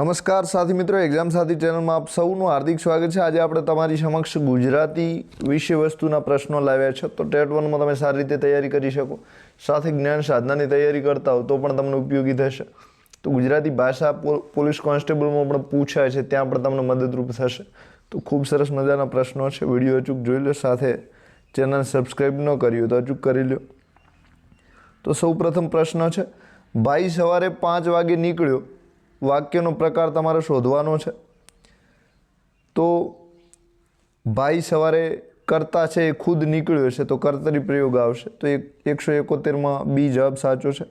નમસ્કાર સાથી મિત્રો એક્ઝામ સાથી ચેનલમાં આપ સૌનું હાર્દિક સ્વાગત છે. આજે આપણે તમારી સમક્ષ ગુજરાતી વિષય વસ્તુના પ્રશ્નો લાવ્યા છે. તો ટેટ વનમાં તમે સારી રીતે તૈયારી કરી શકો. સાથે જ્ઞાન સાધનાની તૈયારી કરતા હો તો પણ તમને ઉપયોગી થશે. તો ગુજરાતી ભાષા પોલીસ કોન્સ્ટેબલમાં પણ પૂછાય છે, ત્યાં પણ તમને મદદરૂપ થશે. તો ખૂબ સરસ મજાના પ્રશ્નો છે. વીડિયો અચૂક જોઈ લો સાથે. ચેનલ સબસ્ક્રાઈબ ન કર્યું તો અચૂક કરી લો. તો સૌ પ્રથમ પ્રશ્ન છે, ભાઈ સવારે પાંચ વાગે નીકળ્યો. વાક્યનો પ્રકાર તમારે શોધવાનો છે. તો ભાઈ સવારે કરતા છે એ ખુદ નીકળ્યો છે, તો કર્તરી પ્રયોગ આવશે. તો એક, એકસો એકોતેરમાં બી જવાબ સાચો છે.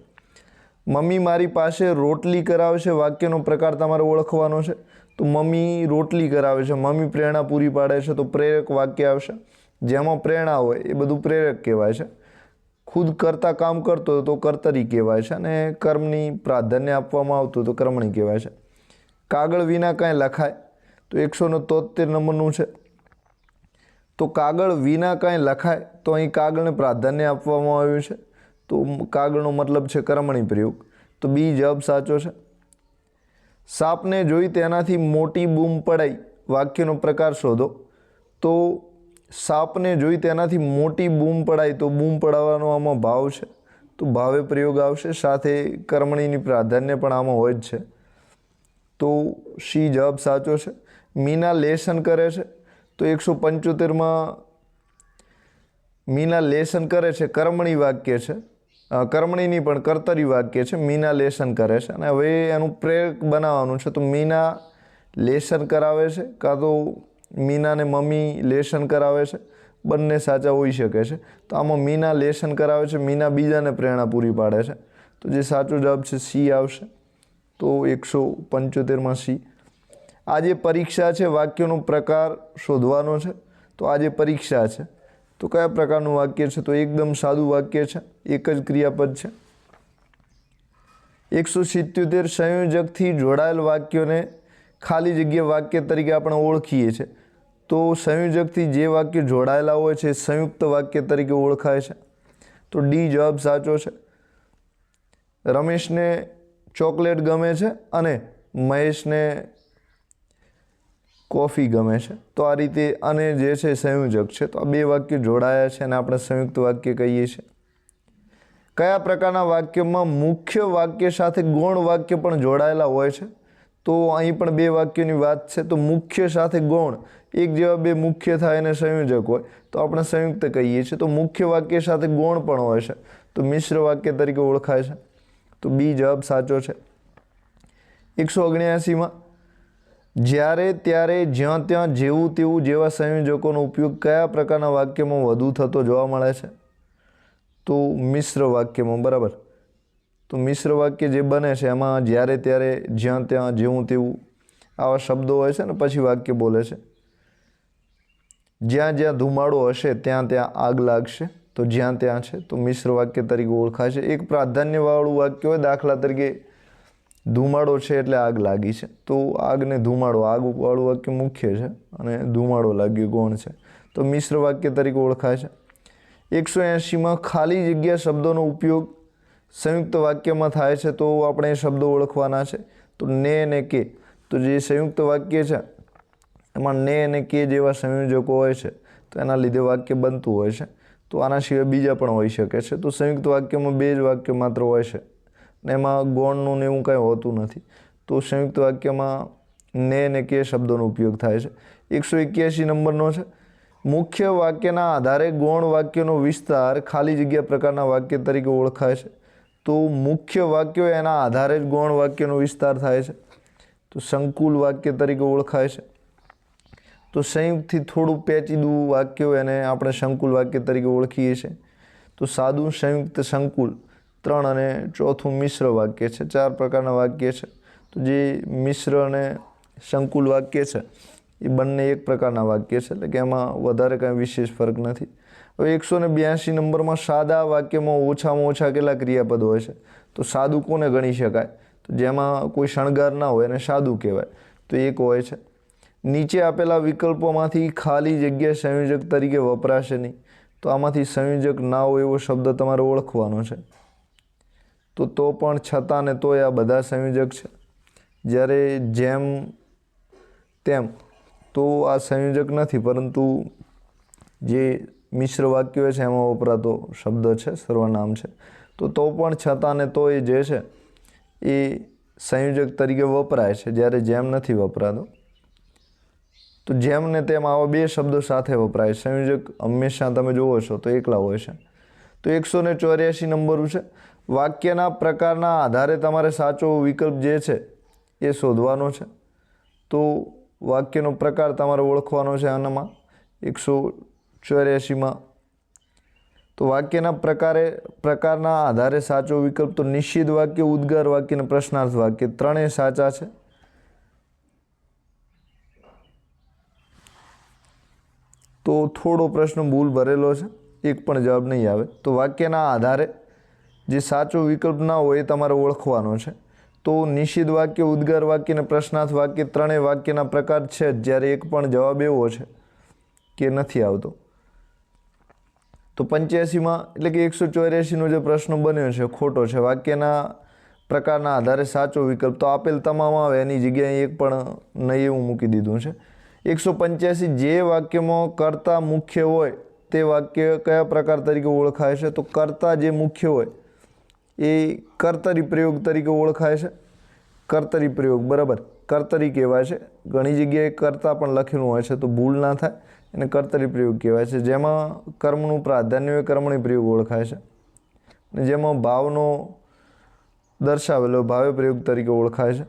મમ્મી મારી પાસે રોટલી કરાવે છે વાક્યનો પ્રકાર તમારે ઓળખવાનો છે. તો મમ્મી રોટલી કરાવે છે, મમ્મી પ્રેરણા પૂરી પાડે છે, તો પ્રેરક વાક્ય આવશે. જેમાં પ્રેરણા હોય એ બધું પ્રેરક કહેવાય છે. ખુદ કરતા કામ કરતો તો કર્તરી કહેવાય છે અને કર્મની પ્રાધાન્ય આપવામાં આવતું તો કર્મણી કહેવાય છે. કાગળ વિના કાંઈ લખાય? તો એકસો ને તોતેર નંબરનું છે. તો કાગળ વિના કાંઈ લખાય તો અહીં કાગળને પ્રાધાન્ય આપવામાં આવ્યું છે. તો કાગળનો મતલબ છે કર્મણી પ્રયોગ. તો બી જવાબ સાચો છે. સાપને જોઈ તેનાથી મોટી બૂમ પડાઈ. વાક્યનો પ્રકાર શોધો. તો સાપને જોઈ તેનાથી મોટી બૂમ પડાય તો બૂમ પડાવવાનો આમાં ભાવ છે. તો ભાવે પ્રયોગ આવશે, સાથે કર્મણીની પ્રાધાન્ય પણ આમાં હોય જ છે. તો શી જવાબ સાચો છે? મીના લેસન કરે છે. તો એકસો પંચોતેરમાં મીના લેસન કરે છે, કર્મણી વાક્ય છે. કર્મણીની પણ કર્તરી વાક્ય છે, મીના લેસન કરે છે. અને હવે એનું પ્રેરક બનાવવાનું છે, તો મીના લેસન કરાવે છે, કાં તો મીનાને મમ્મી લેશન કરાવે છે, બંને સાચા હોઈ શકે છે. તો આમાં મીના લેશન કરાવે છે, મીના બીજાને પ્રેરણા પૂરી પાડે છે. તો જે સાચો જવાબ છે, સી આવશે. તો એકસો પંચોતેરમાં સી. આજે પરીક્ષા છે, વાક્યનો પ્રકાર શોધવાનો છે. તો આજે પરીક્ષા છે, તો કયા પ્રકારનું વાક્ય છે? તો એકદમ સાદું વાક્ય છે, એક જ ક્રિયાપદ છે. એકસો સિત્યોતેર સંયોજકથી જોડાયેલ વાક્યોને ખાલી જગ્યા વાક્ય તરીકે આપણે ઓળખીએ છીએ. તો સંયોજકથી જે વાક્ય જોડાયેલા હોય છે સંયુક્ત વાક્ય તરીકે ઓળખાય છે. તો ડી જવાબ સાચો છે. રમેશને ચોકલેટ ગમે છે અને મહેશને કોફી ગમે છે. તો આ રીતે અને જે છે સંયોજક છે. તો આ બે વાક્ય જોડાયા છે અને આપણે સંયુક્ત વાક્ય કહીએ છીએ. કયા પ્રકારના વાક્યમાં મુખ્ય વાક્ય સાથે ગૌણ વાક્ય પણ જોડાયેલા હોય છે? તો અહીં પણ બે વાક્યોની વાત છે. તો મુખ્ય સાથે ગૌણ, એક જેવા બે મુખ્ય થાય અને સંયોજક હોય, તો આપણે સંયુક્ત કહીએ છીએ. તો મુખ્ય વાક્ય સાથે ગૌણ પણ હોય છે. તો મિશ્ર વાક્ય તરીકે ઓળખાય છે. તો બી જવાબ સાચો છે. એકસો ઓગણ્યાસીમાં, જ્યારે ત્યારે જ્યાં ત્યાં જેવું તેવું જેવા સંયોજકોનો ઉપયોગ કયા પ્રકારના વાક્યમાં વધુ થતો જોવા મળે છે? તો મિશ્ર વાક્યમાં, બરાબર. તો મિશ્ર વાક્ય જે બને છે, એમાં જ્યારે ત્યારે જ્યાં ત્યાં જેવું તેવું આવા શબ્દો હોય છે ને, પછી વાક્ય બોલે છે. જ્યાં જ્યાં ધુમાડો હશે, ત્યાં ત્યાં આગ લાગશે. તો જ્યાં ત્યાં છે, તો મિશ્ર વાક્ય તરીકે ઓળખાય છે. એક પ્રાધાન્યવાળું વાક્ય હોય, દાખલા તરીકે ધુમાડો છે એટલે આગ લાગી છે. તો આગને ધુમાડો, આગવાળું વાક્ય મુખ્ય છે અને ધુમાડો લાગ્યો ગૌણ છે. તો મિશ્ર વાક્ય તરીકે ઓળખાય છે. એકસો એંશીમાં ખાલી જગ્યા શબ્દોનો ઉપયોગ સંયુક્ત વાક્યમાં થાય છે તો આપણે શબ્દો ઓળખવાના છે. તો ને અને કે. તો જે સંયુક્ત વાક્ય છે, એમાં ને અને કે જેવા સંયોજકો હોય છે, તો એના લીધે વાક્ય બનતું હોય છે. તો આના સિવાય બીજા પણ હોઈ શકે છે. તો સંયુક્ત વાક્યમાં બે જ વાક્ય માત્ર હોય છે. ને એમાં ગૌણનું ને એવું કાંઈ હોતું નથી. તો સંયુક્ત વાક્યમાં ને ને કે શબ્દોનો ઉપયોગ થાય છે. એકસો એક્યાસી નંબરનો છે. મુખ્ય વાક્યના આધારે ગૌણ વાક્યનો વિસ્તાર ખાલી જગ્યા પ્રકારના વાક્ય તરીકે ઓળખાય છે. તો મુખ્ય વાક્યો એના આધારે જ ગૌણ વાક્યનો વિસ્તાર થાય છે. તો સંકુલ વાક્ય તરીકે ઓળખાય છે. તો સંયુક્તથી થોડું પેચીદું વાક્ય એને આપણે સંકુલ વાક્ય તરીકે ઓળખીએ છીએ. તો સાદું સંયુક્ત સંકુલ ત્રણ અને ચોથું મિશ્ર વાક્ય છે. ચાર પ્રકારના વાક્ય છે. તો જે મિશ્ર અને સંકુલ વાક્ય છે, એ બંને એક પ્રકારના વાક્ય છે. એટલે કે એમાં વધારે કાંઈ વિશેષ ફરક નથી. હવે એકસો ને બ્યાસી નંબરમાં સાદા વાક્યમાં ઓછામાં ઓછા કેટલા ક્રિયાપદ હોય છે? તો સાદું કોને ગણી શકાય? તો જેમાં કોઈ શણગાર ના હોય એને સાદું કહેવાય. તો એક હોય છે. નીચે આપેલા વિકલ્પોમાંથી ખાલી જગ્યા સંયોજક તરીકે વપરાશે નહીં. તો આમાંથી સંયોજક ના હોય એવો શબ્દ તમારે ઓળખવાનો છે. તો તો પણ છતાં ને તોય આ બધા સંયોજક છે. જ્યારે જેમ તેમ તો આ સંયોજક નથી, પરંતુ જે મિશ્ર વાક્યો છે, એમાં વપરાતો શબ્દ છે, સર્વનામ છે. તો તો પણ છતાં ને તો એ જે છે, એ સંયોજક તરીકે વપરાય છે, જ્યારે જેમ નથી વપરાતો. તો જેમ ને તેમ આવા બે શબ્દો સાથે વપરાય સંયોજક હંમેશા તમે જુઓ છો તો એકલા હોય છે. તો એકસો ને ચોર્યાસી નંબર છે. વાક્યના પ્રકારના આધારે તમારે સાચો વિકલ્પ જે છે, એ શોધવાનો છે. તો વાક્યનો પ્રકાર તમારે ઓળખવાનો છે આનામાં. એકસો ચોર્યાસીમાં. તો વાક્યના પ્રકારે, પ્રકારના આધારે સાચો વિકલ્પ તો નિશ્ચિત વાક્ય, ઉદ્ગાર વાક્ય અને પ્રશ્નાર્થ વાક્ય ત્રણેય સાચા છે. તો થોડો પ્રશ્ન ભૂલ ભરેલો છે, એક પણ જવાબ નહીં આવે. તો વાક્યના આધારે જે સાચો વિકલ્પ ના હોય એ તમારે ઓળખવાનો છે. તો નિષિદ્ધ વાક્ય, ઉદ્ગાર વાક્ય અને પ્રશ્નાર્થ વાક્ય ત્રણેય વાક્યના પ્રકાર છે, જ્યારે એક પણ જવાબ એવો છે કે નથી આવતો. તો પંચ્યાસીમાં એટલે કે એકસો ચોર્યાસીનો જે પ્રશ્ન બન્યો છે, ખોટો છે, વાક્યના પ્રકારના આધારે સાચો વિકલ્પ તો આપેલ તમામ આવે, એની જગ્યાએ એક પણ નહીં એવું મૂકી દીધું છે. એકસો પંચ્યાસી જે વાક્યમાં કર્તા મુખ્ય હોય તે વાક્ય કયા પ્રકાર તરીકે ઓળખાય છે? તો કર્તા જે મુખ્ય હોય એ કર્તરી પ્રયોગ તરીકે ઓળખાય છે. કર્તરી પ્રયોગ બરાબર. કર્તરી કહેવાય છે. ઘણી જગ્યાએ કર્તા પણ લખેલું હોય છે, તો ભૂલ ના થાય. એને કર્તરી પ્રયોગ કહેવાય છે, જેમાં કર્મનું પ્રાધાન્ય કર્મણી પ્રયોગ ઓળખાય છે. અને જેમાં ભાવનો દર્શાવેલો, ભાવે પ્રયોગ તરીકે ઓળખાય છે.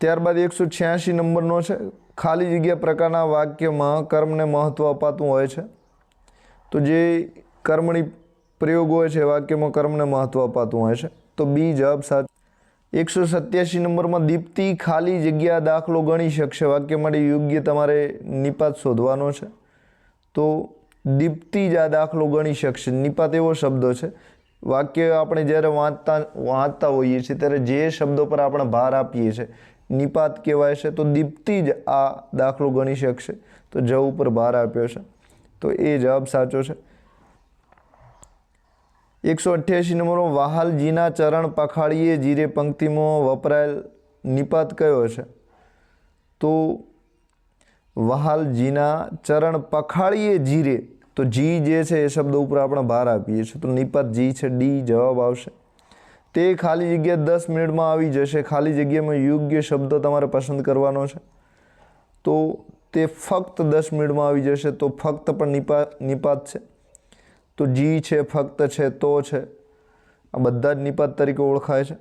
ત્યારબાદ એકસો છ્યાસી નંબરનો છે, ખાલી જગ્યા પ્રકારના વાક્યમાં કર્મને મહત્ત્વ અપાતું હોય છે. તો જે કર્મણી પ્રયોગ હોય છે વાક્યમાં કર્મને મહત્ત્વ અપાતું હોય છે. તો બી જવાબ સાચો એકસો સત્યાસી નંબરમાં દીપ્તિ ખાલી જગ્યા દાખલો ગણી શકશે. વાક્ય માટે યોગ્ય તમારે નિપાત શોધવાનો છે. તો દીપ્તિ જ આ દાખલો ગણી શકશે. નિપાત એવો શબ્દ છે. વાક્ય આપણે જ્યારે વાંચતા વાંચતા હોઈએ છીએ ત્યારે જે શબ્દો પર આપણે ભાર આપીએ છીએ, નિપાત કહેવાય છે. તો દીપ્તિ જ આ દાખલો ગણી શકશે. તો જ ઉપર ભાર આપ્યો છે. તો એ જવાબ સાચો છે. એકસો અઠ્યાસી નંબરમાં વાહાલજીના ચરણ પખાડીએ જીરે પંક્તિમાં વપરાયેલ નિપાત કયો છે? તો વહાલજીના ચરણ પખાળીએ જીરે, તો જી જે છે એ શબ્દ ઉપર આપણે ભાર આપીએ છીએ. તો નિપાત જી છે, ડી જવાબ આવશે. તે ખાલી જગ્યા દસ મિનિટમાં આવી જશે. ખાલી જગ્યામાં યોગ્ય શબ્દ તમારે પસંદ કરવાનો છે. તો તે ફક્ત દસ મિનિટમાં આવી જશે. તો ફક્ત પણ નિપા નિપાત છે. તો જી છે, ફક્ત છે, તો છે. આ બધા જ નિપાત તરીકે ઓળખાય છે.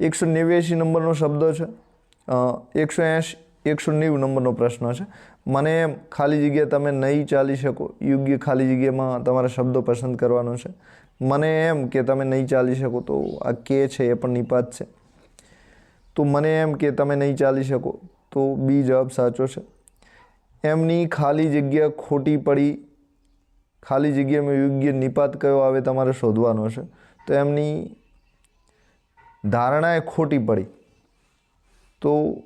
એકસો નેવ્યાસી નંબરનો શબ્દ છે. એકસો એંશી, એકસો નેવું નંબરનો પ્રશ્ન છે. મને એમ, ખાલી જગ્યા તમે નહીં ચાલી શકો, યોગ્ય ખાલી જગ્યામાં તમારે શબ્દો પસંદ કરવાનો છે. મને એમ કે તમે નહીં ચાલી શકો, તો આ કે છે, એ પણ નિપાત છે. તો મને એમ કે તમે નહીં ચાલી શકો, તો બી જવાબ સાચો છે. એમની ખાલી જગ્યા ખોટી પડી ખાલી જગ્યામાં યોગ્ય નિપાત કયો આવે તમારે શોધવાનો છે તો એમની ધારણા એ ખોટી પડી. તો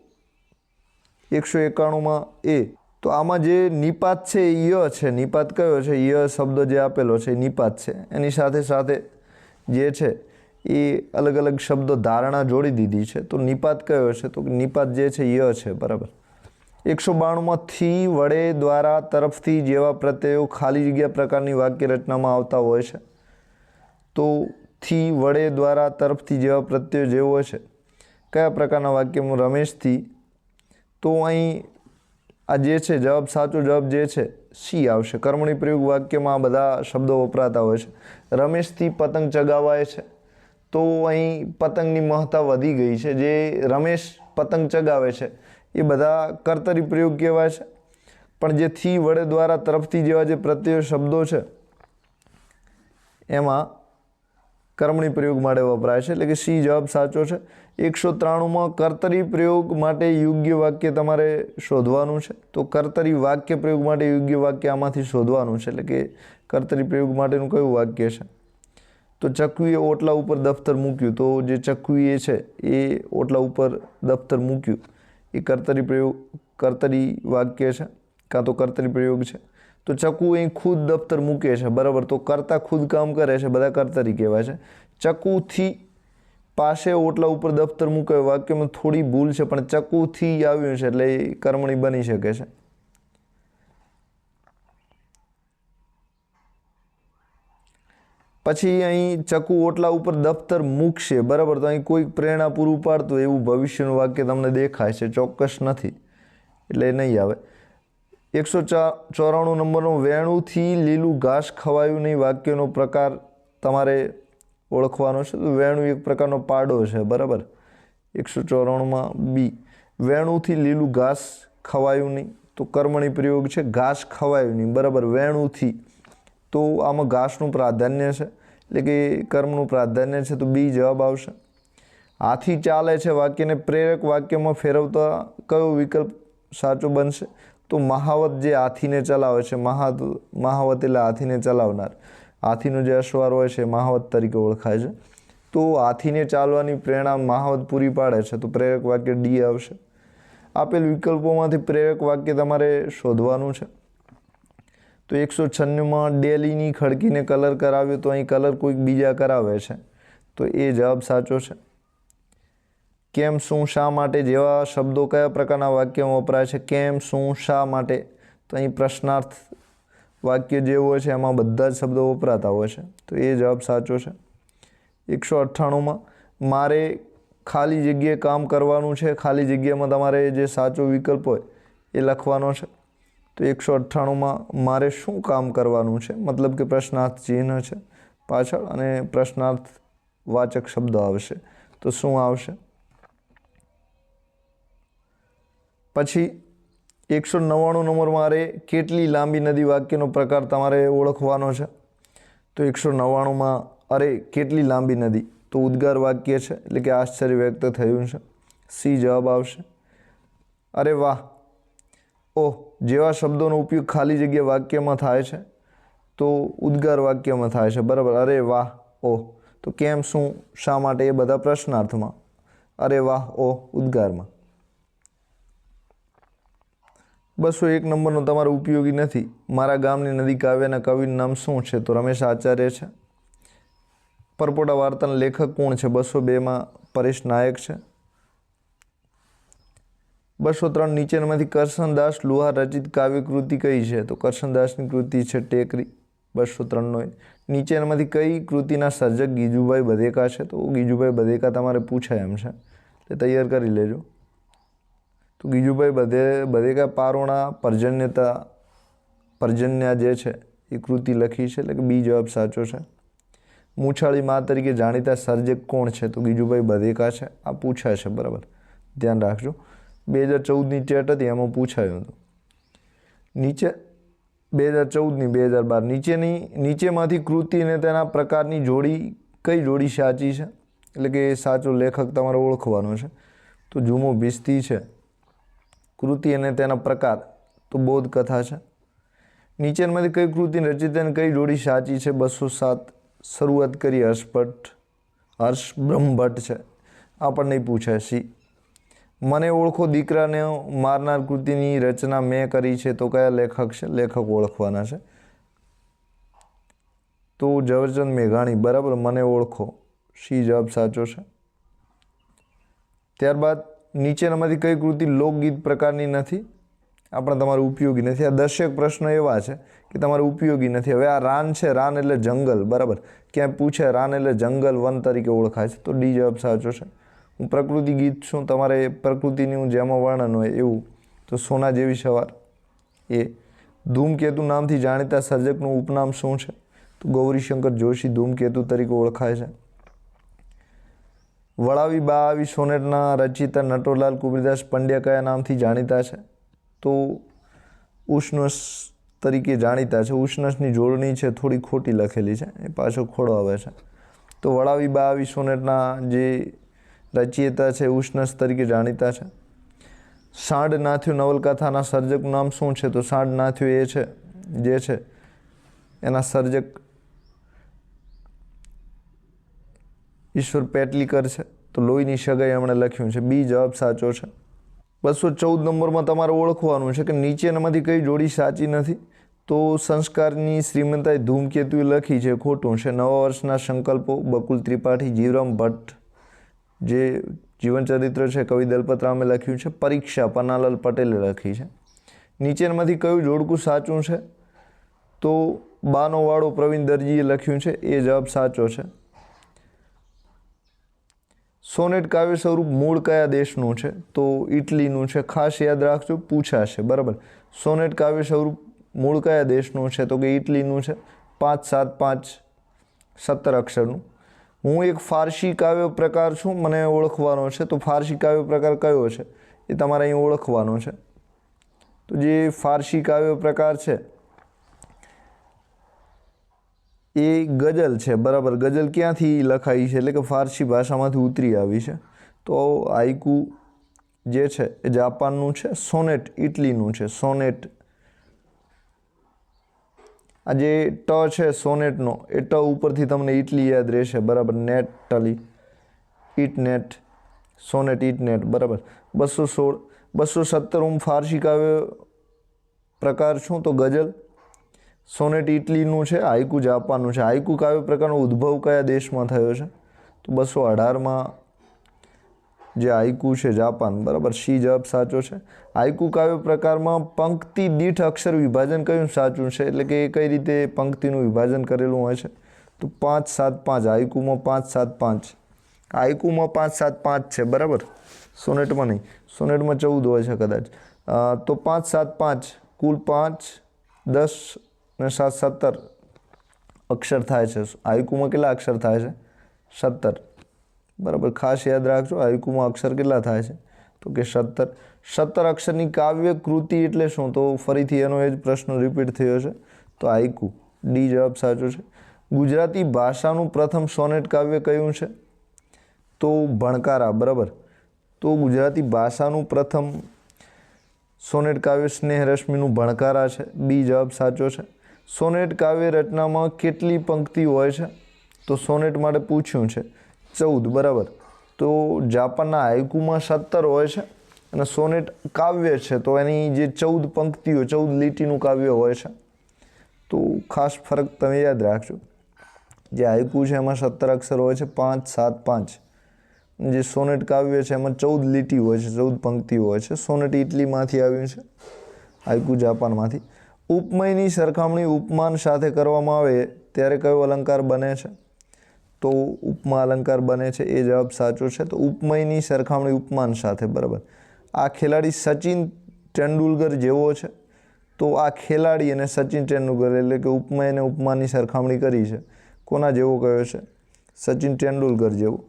એકસો એકાણુંમાં એ. તો આમાં જે નિપાત છે એ ય છે. નિપાત કયો છે? ય શબ્દ જે આપેલો છે નિપાત છે. એની સાથે સાથે જે છે એ અલગ અલગ શબ્દો ધારણા જોડી દીધી છે. તો નિપાત કયો છે તો નિપાત જે છે ય છે. બરાબર. એકસો બાણુંમાં થી વડે દ્વારા તરફથી જેવા પ્રત્યયો ખાલી જગ્યા પ્રકારની વાક્ય રચનામાં આવતા હોય છે. તો થી વડે દ્વારા તરફથી જેવા પ્રત્યયો જેવો છે, કયા પ્રકારના વાક્યમાં? રમેશથી. તો અહીં આ જે છે, જવાબ સાચો જવાબ જે છે, સી આવશે. કર્મણી પ્રયોગ વાક્યમાં આ બધા શબ્દો વપરાતા હોય છે. રમેશથી પતંગ ચગાવાય છે. તો અહીં પતંગની મહત્તા વધી ગઈ છે. જે રમેશ પતંગ ચગાવે છે એ બધા કર્તરી પ્રયોગ કહેવાય છે. પણ જે થી વડે દ્વારા તરફથી જેવા જે પ્રત્યય શબ્દો છે, એમાં કર્મણી પ્રયોગ માટે વપરાય છે. એટલે કે સી જવાબ સાચો છે. એકસો ત્રાણુંમાં કર્તરી પ્રયોગ માટે યોગ્ય વાક્ય તમારે શોધવાનું છે. તો કર્તરી વાક્ય પ્રયોગ માટે યોગ્ય વાક્ય આમાંથી શોધવાનું છે. એટલે કે કર્તરી પ્રયોગ માટેનું કયું વાક્ય છે? તો ચકવીએ ઓટલા ઉપર દફતર મૂક્યું. તો જે ચકવીએ છે, એ ઓટલા ઉપર દફતર મૂક્યું. એ કર્તરી પ્રયોગ, કર્તરી વાક્ય છે, કાં તો કર્તરી પ્રયોગ છે. તો ચકુ અહીં ખુદ દફતર મૂકે છે, બરાબર? તો કરતા ખુદ કામ કરે છે, બધા કર્તરી કહેવાય છે. ચકુથી પાસે ઓટલા ઉપર દફતર મૂકે વાક્યમાં થોડી ભૂલ છે, પણ ચકુથી આવ્યું છે એટલે એ કર્મણી બની શકે છે. પછી અહીં ચકુ ઓટલા ઉપર દફતર મૂકશે, બરાબર? તો અહીં કોઈ પ્રેરણા પૂરું પાડતું એવું ભવિષ્યનું વાક્ય તમને દેખાય છે, ચોક્કસ નથી. એટલે નહીં આવે. એકસો ચોરાણું નંબરનો વેણુથી લીલું ઘાસ ખવાયું નહીં વાક્યનો પ્રકાર તમારે ઓળખવાનો છે, તો વેણું એક પ્રકારનો પાડો છે, બરાબર? એકસો ચોરાણુંમાં બી. વેણુથી લીલું ઘાસ ખવાયું નહીં, તો કર્મણી પ્રયોગ છે, ઘાસ ખવાયું નહીં, બરાબર? વેણુથી. તો આમાં ઘાસનું પ્રાધાન્ય છે. એટલે કે કર્મનું પ્રાધાન્ય છે તો બી જવાબ આવશે. હાથી ચાલે છે વાક્યને પ્રેરક વાક્યમાં ફેરવતા કયો વિકલ્પ સાચો બનશે? તો મહાવત જે હાથીને ચલાવે છે મહાત મહાવત એટલે હાથીને ચલાવનાર. હાથીનો જે અશ્વાર હોય છે મહાવત તરીકે ઓળખાય છે. તો હાથીને ચાલવાની પ્રેરણા મહાવત પૂરી પાડે છે તો પ્રેરક વાક્ય ડી આવશે. આપેલ વિકલ્પોમાંથી પ્રેરક વાક્ય તમારે શોધવાનું છે. તો એકસો છન્નુંમાં ડેલીની ખડકીને કલર કરાવ્યો તો અહીં કલર કોઈક બીજા કરાવે છે. તો એ જવાબ સાચો છે. કેમ, શું, શા માટે જેવા શબ્દો કયા પ્રકારના વાક્યમાં વપરાય છે? કેમ, શું, શા માટે? તો અહીં પ્રશ્નાર્થ વાક્ય જે હોય છે એમાં બધા જ શબ્દો વપરાતા હોય છે. તો એ જવાબ સાચો છે. એકસો અઠ્ઠાણુંમાં મારે ખાલી જગ્યાએ કામ કરવાનું છે, ખાલી જગ્યામાં તમારે જે સાચો વિકલ્પ હોય એ લખવાનો છે. તો એકસો અઠ્ઠાણુંમાં મારે શું કામ કરવાનું છે? મતલબ કે પ્રશ્નાર્થ ચિહ્ન છે પાછળ અને પ્રશ્નાર્થ વાચક શબ્દ આવશે. તો શું આવશે? પછી એકસો નવ્વાણું નંબર મારે કેટલી લાંબી નદી વાક્યનો પ્રકાર તમારે ઓળખવાનો છે? તો એકસો નવ્વાણુંમાં, અરે, કેટલી લાંબી નદી? તો ઉદ્ગાર વાક્ય છે, એટલે કે આશ્ચર્ય વ્યક્ત થયું છે. સી જવાબ આવશે. અરે વાહ ઓહ, જેવા શબ્દોનો ઉપયોગ ખાલી જગ્યા વાક્યમાં થાય છે? તો ઉદ્ગાર વાક્યમાં થાય છે, બરાબર. અરે વાહ, ઓહ. તો કેમ, શું, શા માટે? એ બધા પ્રશ્નાર્થમાં. અરે વાહ, ઓહ, ઉદ્ગારમાં. બસો એક નંબરનો તમારો ઉપયોગી નથી. મારા ગામની નદી કાવ્યના કવિનું નામ શું છે? તો રમેશ આચાર્ય છે. પરપોટા વાર્તાના લેખક કોણ છે? બસો બેમાં પરેશ નાયક છે. બસો ત્રણ નીચેનામાંથી કરશનદાસ લુહાર રચિત કાવ્ય કૃતિ કઈ છે? તો કરશનદાસની કૃતિ છે ટેકરી. બસો ત્રણનો નીચેનામાંથી કઈ કૃતિના સર્જક ગીજુભાઈ બધેકા છે? તો ગીજુભાઈ બધેકા તમારે પૂછાય એમ છે. એટલે તૈયાર કરી લેજો. તો ગીજુભાઈ બધે, બધેકા પારોણા પર્જન્યતા, પર્જન્યા જે છે એ કૃતિ લખી છે. એટલે કે બી જવાબ સાચો છે. મૂછાળી મા તરીકે જાણીતા સર્જક કોણ છે? તો ગીજુભાઈ બધેકા છે. આ પૂછાય છે બરાબર. ધ્યાન રાખજો. બે હજાર ચૌદની ટેટ હતી, એમાં પૂછાયું હતું. નીચે, બે હજાર ચૌદની, બે હજાર બાર, નીચેની, નીચેમાંથી કૃતિ અને તેના પ્રકારની જોડી, કઈ જોડી સાચી છે? એટલે કે સાચો લેખક તમારે ઓળખવાનો છે. તો જુમો ભીસ્તી છે. કૃતિ અને તેના પ્રકાર, તો બૌદ્ધ કથા છે. નીચેમાંથી કઈ કૃતિ રચિત અને કઈ જોડી સાચી છે? બસો સાત, શરૂઆત કરી હર્ષભટ્ટ, હર્ષ બ્રહ્મભટ્ટ છે. આપણને પૂછાય સી. મને ઓળખો દીકરાને મારનાર કૃતિની રચના મેં કરી છે, તો કયા લેખક છે? લેખક ઓળખવાના છે. તો ઝવેરચંદ મેઘાણી, બરાબર? મને ઓળખો. શી જવાબ સાચો છે? ત્યારબાદ નીચેનામાંથી કઈ કૃતિ લોકગીત પ્રકારની નથી? આપણે તમારે ઉપયોગી નથી. આ દશેક પ્રશ્ન એવા છે કે તમારે ઉપયોગી નથી. હવે આ રાન છે, રાન એટલે જંગલ, બરાબર? ક્યાંય પૂછે રાન એટલે જંગલ વન તરીકે ઓળખાય છે, તો ડી જવાબ સાચો છે. હું પ્રકૃતિ ગીત છું, તમારે પ્રકૃતિનું જેમાં વર્ણન હોય એવું, તો સોના જેવી સવાર. એ ધૂમકેતુ નામથી જાણીતા સર્જકનું ઉપનામ શું છે? તો ગૌરીશંકર જોશી ધૂમકેતુ તરીકે ઓળખાય છે. વળાવી બા આવી સોનેટના રચિતા નટોલાલ કુબીરદાસ પંડ્યા કયા નામથી જાણીતા છે? તો ઉષ્ણસ તરીકે જાણીતા છે. ઉષ્ણસની જોડણી છે, થોડી ખોટી લખેલી છે. એ પાછો ખોડો આવે છે. તો વળાવી બા આવી સોનેટના જે રચયિતા છે, ઉષ્ણસ તરીકે જાણીતા છે. સાંડ નાથ્યું નવલકથાના સર્જકનું નામ શું છે? તો સાંડ નાથ્યું એ છે, જે છે, એના સર્જક ઈશ્વર પેટલીકર છે. તો લોહીની સગાઈ એમણે લખ્યું છે. બી જવાબ સાચો છે. બસો ચૌદ નંબરમાં તમારે ઓળખવાનું છે કે નીચેનામાંથી કઈ જોડી સાચી નથી? તો સંસ્કારની શ્રીમંતાએ ધૂમકેતુએ લખી છે, ખોટું છે. નવા વર્ષના સંકલ્પો, બકુલ ત્રિપાઠી, જીવરામ ભટ્ટ. જે જીવન ચરિત્ર છે, કવિ દલપત રામે લખ્યું છે, પરીક્ષા પન્નાલાલ પટેલે લખી છે. નીચેનામાંથી કયું જોડકું સાચું છે? તો બાનો વાળો પ્રવીણ દરજીએ લખ્યું છે, એ જવાબ સાચો છે. સોનેટ કાવ્ય સ્વરૂપ મૂળ કયા દેશનું છે? તો ઇટલીનું છે, ખાસ યાદ રાખજો, પૂછાશે, બરાબર. સોનેટ કાવ્ય સ્વરૂપ મૂળ કયા દેશનું છે? તો કે ઇટલીનું છે, પાંચ સાત પાંચ સત્તર અક્ષરનું. હું એક ફારસી કાવ્ય પ્રકાર છું, મને ઓળખવાનો છે. તો ફારસી કાવ્ય પ્રકાર કયો છે? એ તમારે અહીં ઓળખવાનો છે. તો જે ફારસી કાવ્ય પ્રકાર છે, એ ગઝલ છે, બરાબર. ગઝલ ક્યાંથી લખાઈ છે? એટલે કે ફારસી ભાષામાંથી ઉતરી આવી છે. તો આઈકુ જે છે, એ જાપાનનું છે, સોનેટ ઇટલીનું છે, સોનેટ આ જે ટ છે, સોનેટનો, એ ટ ઉપરથી તમને ઇટલી યાદ રહેશે. બરાબર, નેટ ટલી. ઇટ નેટ સોનેટ ઇટ નેટ બરાબર. બસો સોળ, બસો સત્તર હું ફારસી કાવ્ય પ્રકાર છું તો ગઝલ. સોનેટ ઇટલીનું છે હાઇકુ જાપાનનું છે. હાઇકુ કાવ્ય પ્રકારનો ઉદ્ભવ કયા દેશમાં થયો છે? તો બસો અઢારમાં જે આઈકુ છે જાપાન, બરાબર? શી જવાબ સાચો છે? આઈકુ કાવ્ય પ્રકારમાં પંક્તિ દીઠ અક્ષર વિભાજન કયું સાચું છે? એટલે કે એ કઈ રીતે પંક્તિનું વિભાજન કરેલું હોય છે? તો પાંચ સાત પાંચ, આઈકુમાં પાંચ સાત પાંચ. આઈકુમાં પાંચ સાત પાંચ છે, બરાબર? સોનેટમાં નહીં, સોનેટમાં ચૌદ હોય છે કદાચ. તો પાંચ સાત પાંચ, કુલ પાંચ, દસ ને સાત સત્તર અક્ષર થાય છે. આઈકુમાં કેટલા અક્ષર થાય છે? સત્તર. બરાબર, ખાસ યાદ રાખજો હાઈકુમાં અક્ષર કેટલા થાય છે? તો કે સત્તર. સત્તર અક્ષરની કાવ્ય કૃતિ એટલે શું? તો ફરીથી એનો એ જ પ્રશ્ન રિપીટ થયો છે. તો હાઈકુ ડી જવાબ સાચો છે. ગુજરાતી ભાષાનું પ્રથમ સોનેટ કાવ્ય કયું છે? તો ભણકારા, બરાબર. તો ગુજરાતી ભાષાનું પ્રથમ સોનેટ કાવ્ય સ્નેહ રશ્મિનું ભણકારા છે. બી જવાબ સાચો છે. સોનેટ કાવ્ય રચનામાં કેટલી પંક્તિ હોય છે? તો સોનેટ માટે પૂછ્યું છે. ચૌદ, બરાબર. તો જાપાનના હાઇકુમાં સત્તર હોય છે અને સોનેટ કાવ્ય છે, તો એની જે ચૌદ પંક્તિઓ, ચૌદ લીટીનું કાવ્ય હોય છે. તો ખાસ ફરક તમે યાદ રાખજો. જે હાઇકુ છે એમાં સત્તર અક્ષર હોય છે, પાંચ, સાત, પાંચ. જે સોનેટ કાવ્ય છે એમાં ચૌદ લીટી હોય છે, ચૌદ પંક્તિઓ હોય છે. સોનેટ ઇટલીમાંથી આવ્યું છે હાઇકુ જાપાનમાંથી. ઉપમયની સરખામણી ઉપમાન સાથે કરવામાં આવે ત્યારે કયો અલંકાર બને છે? તો ઉપમા અલંકાર બને છે, એ જવાબ સાચો છે. તો ઉપમયની સરખામણી ઉપમાન સાથે, બરાબર. આ ખેલાડી સચિન તેંડુલકર જેવો છે. તો આ ખેલાડી અને સચિન તેંડુલકર એટલે કે ઉપમય અને ઉપમાની સરખામણી કરી છે. કોના જેવો કયો છે? સચિન તેંડુલકર જેવો.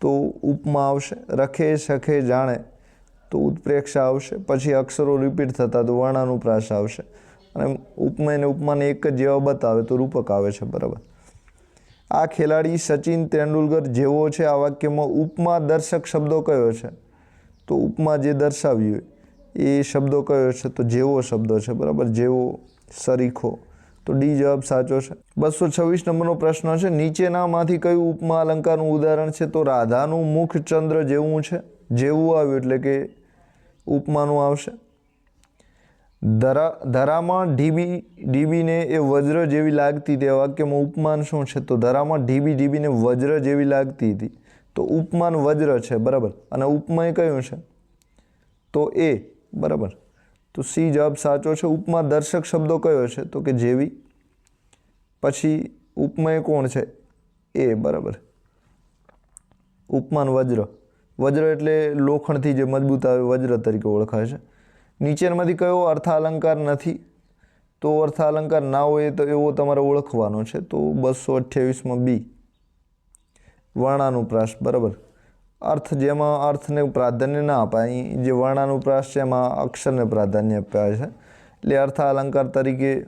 તો ઉપમા આવશે, રખે સખે જાણે. તો ઉત્પ્રેક્ષા આવશે, પછી અક્ષરો રિપીટ થતા તો વર્ણાનુપ્રાસ આવશે. અને ઉપમય અને ઉપમાને એક જ જેવા બતાવે તો રૂપક આવે છે, બરાબર. આ ખેલાડી સચિન તેંડુલકર જેવો છે. આ વાક્યમાં ઉપમા દર્શક શબ્દો કયો છે? તો ઉપમા જે દર્શાવ્યું હોય, એ શબ્દો કયો છે? તો જેવો શબ્દો છે, બરાબર? જેવો સરીખો. તો ડી જવાબ સાચો છે. બસો છવ્વીસ નંબરનો પ્રશ્ન છે. નીચેનામાંથી કયું ઉપમા અલંકારનું ઉદાહરણ છે? તો રાધાનું મુખ ચંદ્ર જેવું છે. જેવું આવ્યું એટલે કે ઉપમાનું આવશે. ધરા, ધરામાં ઢીબી, ઢીબીને એ વજ્ર જેવી લાગતી તે વાક્યમાં ઉપમાન શું છે? તો ધરામાં ઢીબી, ઢીબીને વજ્ર જેવી લાગતી હતી. તો ઉપમાન વજ્ર છે, બરાબર? અને ઉપમય કયું છે? તો એ, બરાબર? તો સી જવાબ સાચો છે. ઉપમા દર્શક શબ્દો કયો છે? તો કે જેવી. પછી ઉપમય કોણ છે? એ, બરાબર. ઉપમાન વજ્ર. વજ્ર એટલે લોખંડથી જે મજબૂત આવે, વજ્ર તરીકે ઓળખાય છે. નીચેનામાંથી કયો અર્થાલંકાર નથી? તો અર્થાલંકાર ના હોય તો એવો તમારે ઓળખવાનો છે. તો બસો અઠ્યાવીસમાં બી. વર્ણાનુપ્રાસ, બરાબર? અર્થ જેમાં અર્થને પ્રાધાન્ય ના અપાય જે વર્ણાનુપ્રાસ છે એમાં અક્ષરને પ્રાધાન્ય અપાય છે. એટલે અર્થાલંકાર તરીકે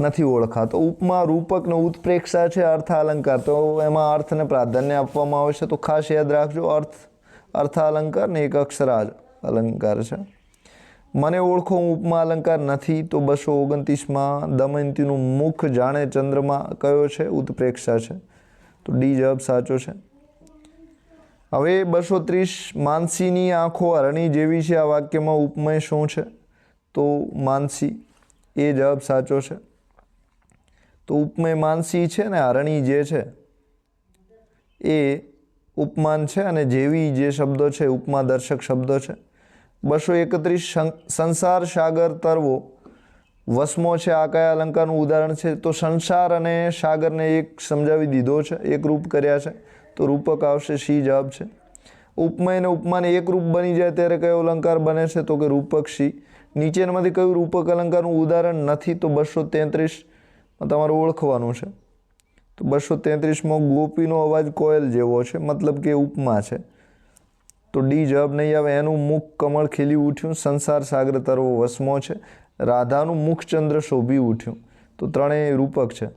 નથી ઓળખાતો. ઉપમા રૂપકને ઉત્પ્રેક્ષા છે અર્થાલંકાર. તો એમાં અર્થને પ્રાધાન્ય આપવામાં આવે છે. તો ખાસ યાદ રાખજો, અર્થ, અર્થાલંકાર ને એક અક્ષરાજ અલંકાર છે. મને ઓળખો, હું ઉપમા અલંકાર નથી, તો બસો ઓગણત્રીસમાં દમયંતીનું મુખ જાણે ચંદ્રમાં કયો છે? ઉત્પ્રેક્ષા છે. તો ડી જવાબ સાચો છે. હવે બસો ત્રીસ માનસીની આંખો અરણી જેવી છે. આ વાક્યમાં ઉપમય શું છે? તો માનસી. એ જવાબ સાચો છે. તો ઉપમય માનસી છે ને અરણી જે છે? એ ઉપમાન છે અને જેવી જે શબ્દો છે, ઉપમા દર્શક શબ્દો છે. બસો એકત્રીસ સંસાર સાગર તરવો. વસમો છે, આ કયા અલંકારનું ઉદાહરણ છે? તો સંસાર અને સાગરને એક સમજાવી દીધો છે, એક રૂપ કર્યા છે. તો રૂપક આવશે, સી જવાબ છે. ઉપમય અને ઉપમાને એક રૂપ બની જાય ત્યારે કયો અલંકાર બને છે? તો કે રૂપક સી. નીચેનામાંથી કયું રૂપક અલંકારનું ઉદાહરણ નથી? તો બસો તેત્રીસમાં તમારે ઓળખવાનું છે. તો બસો તેત્રીસમાં ગોપીનો અવાજ કોયલ જેવો છે, મતલબ કે ઉપમા છે. તો ડી જવાબ નહીં આવે. એનું મુખ કમળ ખીલી ઉઠ્યું. સંસાર સાગર તરવો વસમો છે. રાધાનું મુખચંદ્ર શોભી ઉઠ્યું. તો ત્રણેય રૂપક છે.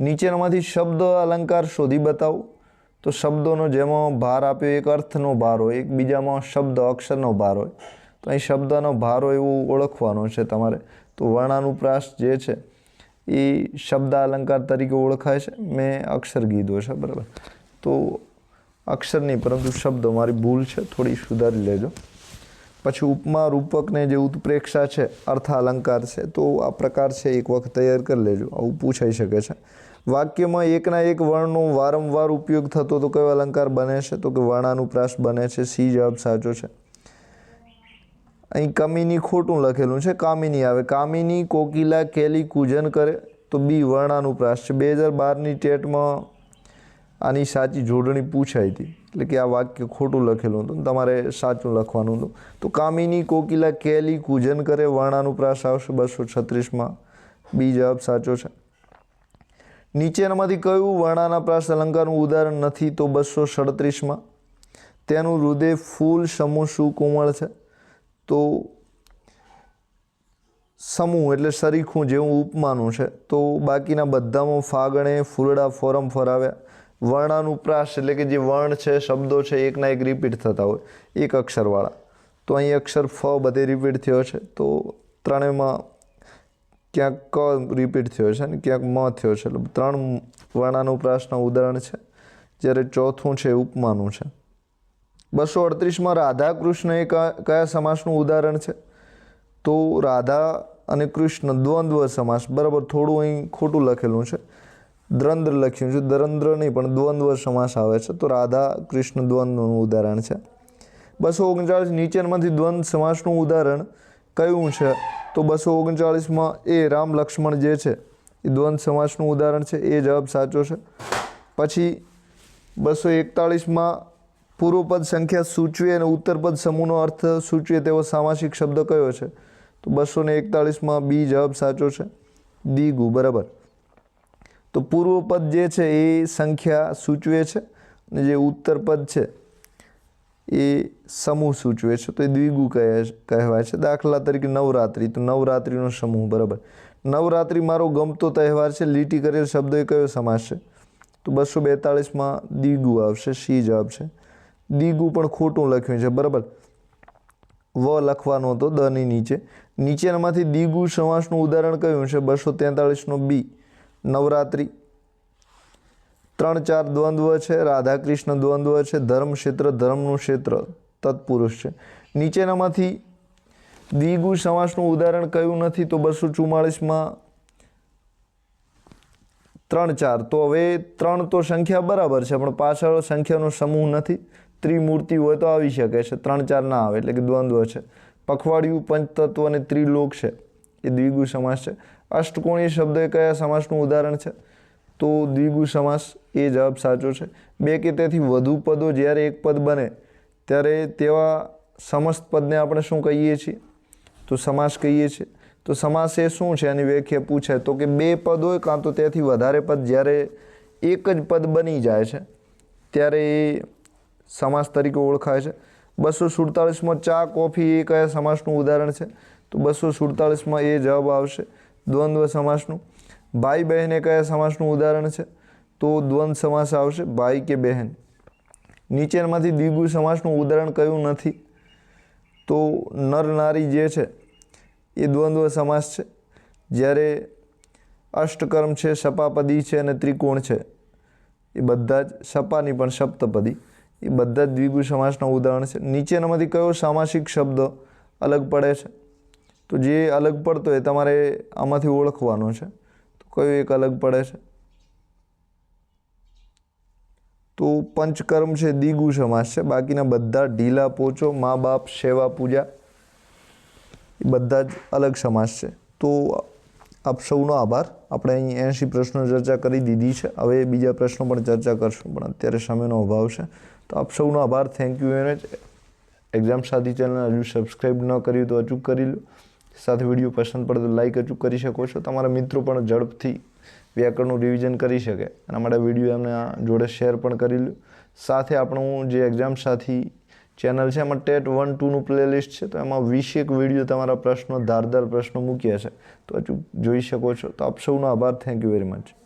નીચેનામાંથી શબ્દ અલંકાર શોધી બતાવો. તો શબ્દોનો જેમાં ભાર આપ્યો. એક અર્થનો ભાર હોય. એકબીજામાં શબ્દ અક્ષરનો ભાર હોય. તો અહીં શબ્દનો ભાર હોય એવું ઓળખવાનો છે તમારે. તો વર્ણાનુપ્રાસ જે છે, એ શબ્દ અલંકાર તરીકે ઓળખાય છે. મેં અક્ષર કીધો છે. બરાબર. તો અક્ષર નહીં, પરંતુ શબ્દ. મારી ભૂલ છે, થોડી સુધારી લેજો. પછી ઉપમા રૂપકને જે ઉત્પ્રેક્ષા છે અર્થ અલંકાર છે, તો આ પ્રકાર છે, એક વખત તૈયાર કરી લેજો. આવું પૂછાઈ શકે છે. વાક્યમાં એકના એક વર્ણનો વારંવાર ઉપયોગ થતો તો કયો અલંકાર બને છે? તો કે વર્ણાનુપ્રાસ બને છે, સી જવાબ સાચો છે. અહીં કમીની ખોટું લખેલું છે, કામિની આવે. કામિની, કોકિલા, કેલી, કૂજન કરે, તો બી વર્ણાનુપ્રાસ છે. બે હજાર બારની ટેટમાં આની સાચી જોડણી પૂછાઈ હતી. એટલે કે આ વાક્ય ખોટું લખેલું હતું તમારે સાચું લખવાનું હતું. તો કામિની કોકિલા કેલી કૂજન કરે વર્ણાનુપ્રાસ આવશે બસો છત્રીસમાં. બી જવાબ સાચો છે. નીચેનામાંથી કયું વર્ણાનુપ્રાસ અલંકારનું ઉદાહરણ નથી તો બસો સડત્રીસમાં. તેનું હૃદય ફૂલ સમૂહ સુકોમળ છે. તો સમૂહ એટલે સરીખું જેવું ઉપમાનું છે. તો બાકીના બધામાં ફાગણે ફૂલડા ફોરમ ફરાવ્યા. વર્ણાનુપ્રાસ એટલે કે જે વર્ણ છે, શબ્દો છે, એકના એક રિપીટ થતા હોય, એક અક્ષરવાળા. તો અહીં અક્ષર ફ બધે રિપીટ થયો છે, તો ત્રણેયમાં ક્યાંક ક રિપીટ થયો છે ને ક્યાંક મ થયો છે. એટલે ત્રણ વર્ણાનુપ્રાસના ઉદાહરણ છે, જ્યારે ચોથું છે, ઉપમાનું છે. બસો અડત્રીસમાં રાધા કૃષ્ણ એ કયા સમાસનું ઉદાહરણ છે? તો રાધા અને કૃષ્ણ દ્વંદ્વ સમાસ, બરાબર થોડું અહીં ખોટું લખેલું છે. દ્રંદ્ર લખ્યું છે. દ્રંદ્ર નહીં, પણ દ્વંદ્વ સમાસ આવે છે. તો રાધા કૃષ્ણ દ્વંદ્વનું ઉદાહરણ છે. બસો ઓગણચાળીસ નીચેનામાંથી દ્વંદ્વ સમાસનું ઉદાહરણ કયું છે? તો બસો ઓગણચાળીસમાં એ રામ લક્ષ્મણ જે છે, એ દ્વંદ્વ સમાસનું ઉદાહરણ છે. એ જવાબ સાચો છે. પછી બસો એકતાળીસમાં પૂર્વપદ સંખ્યા સૂચવે અને ઉત્તરપદ સમૂહનો અર્થ સૂચવે તેવો સામાસિક શબ્દ કયો છે? તો બસો ને એકતાળીસમાં બી જવાબ સાચો છે. દીગુ બરાબર. તો પૂર્વપદ જે છે એ સંખ્યા સૂચવે છે અને જે ઉત્તરપદ છે એ સમૂહ સૂચવે છે. તો એ દ્વિગુ કહે કહેવાય છે. દાખલા તરીકે નવરાત્રિ. તો નવરાત્રિનો સમૂહ, બરાબર. નવરાત્રિ મારો ગમતો તહેવાર છે. લીટી કરેલ શબ્દ એ કયો સમાસ છે? તો બસો બેતાળીસમાં દિગુ આવશે સી જવાબ છે? દીગુ પણ ખોટું લખ્યું છે, બરાબર. વ લખવાનો હતો દની નીચે. નીચેનામાંથી દિગુ સમાસનું ઉદાહરણ કયું છે? બસો તેતાળીસનો બી. નવરાત્રિ. ત્રણ ચાર દ્વંદ્વ છે, રાધાકૃષ્ણ દ્વંદ્વ છે, ધર્મ ક્ષેત્ર, ધર્મનું ક્ષેત્ર, તત્પુરુષ છે. નીચેનામાંથી દ્વિગુ સમાસનું ઉદાહરણ કયું નથી તો બસો ચુમ્માળીસમાં ત્રણ ચાર. તો હવે ત્રણ તો સંખ્યા બરાબર છે, પણ પાછળ સંખ્યાનો સમૂહ નથી. ત્રિમૂર્તિ હોય તો આવી શકે છે, ત્રણ ચાર ના આવે, એટલે કે દ્વંદ્વ છે. પખવાડિયું, પંચતત્વ અને ત્રિલોક છે. એ દ્વિગુ સમાસ છે. અષ્ટકોણી શબ્દ એ કયા સમાસનું ઉદાહરણ છે? તો દ્વિગુ સમાસ એ જવાબ સાચો છે. બે કે તેથી વધુ પદો જ્યારે એક પદ બને, ત્યારે તેવા સમસ્ત પદને આપણે શું કહીએ છીએ? તો સમાસ કહીએ છીએ. તો સમાસ એ શું છે? એની વ્યાખ્યા પૂછે. તો કે બે પદ હોય કાં તો તેથી વધારે પદ જ્યારે એક જ પદ બની જાય છે, ત્યારે એ સમાસ તરીકે ઓળખાય છે. બસો સુડતાલીસમાં ચા, કોફી એ કયા સમાસનું ઉદાહરણ છે? તો બસો સુડતાલીસમાં એ જવાબ આવશે. દ્વંદ્વ સમાસનું. ભાઈ બહેન એ કયા સમાસનું ઉદાહરણ છે? તો દ્વંદ્વ સમાસ આવશે ભાઈ કે બહેન. નીચેનામાંથી દ્વિગુ સમાસનું ઉદાહરણ કયું નથી? તો નર નારી જે છે, એ દ્વંદ્વ સમાસ છે. જ્યારે અષ્ટકર્મ છે, સપાપદી છે અને ત્રિકોણ છે, એ બધા જ સપાની પણ સપ્તપદી. એ બધા જ દ્વિગુ સમાસના ઉદાહરણ છે. નીચેનામાંથી કયો સામાસિક શબ્દ અલગ પડે છે? તો જે અલગ પડતો એ તમારે આમાંથી ઓળખવાનો છે. તો કયો એક અલગ પડે છે? તો પંચકર્મ છે, દિગુ સમાસ છે. બાકીના બધા ઢીલા પોચો, મા બાપ, સેવા પૂજા, એ બધા જ અલગ સમાસ છે. તો આપ સૌનો આભાર. આપણે અહીં એંશી પ્રશ્નો ચર્ચા કરી દીધી છે. હવે બીજા પ્રશ્નો પણ ચર્ચા કરશું, પણ અત્યારે સમયનો અભાવ છે. તો આપ સૌનો આભાર. Thank you very much exam સાથી ચેનલ હજુ સબસ્ક્રાઈબ ન કર્યું તો અચૂક કરી લો. સાથે વીડિયો પસંદ પડે તો લાઈક અચૂક કરી શકો છો. તમારા મિત્રો પણ ઝડપથી વ્યાકરણનું રિવિઝન કરી શકે. એના માટે વીડિયો એમને જોડે શેર પણ કરી લો સાથે આપણું જે એક્ઝામ સાથી ચેનલ છે, એમાં ટેટ વન ટુનું પ્લેલિસ્ટ છે, તો એમાં વીસેક વીડિયો તમારા પ્રશ્નો, ધારદાર પ્રશ્નો મૂક્યા છે. તો અચૂક જોઈ શકો છો. તો આપ સૌનો આભાર. Thank you very much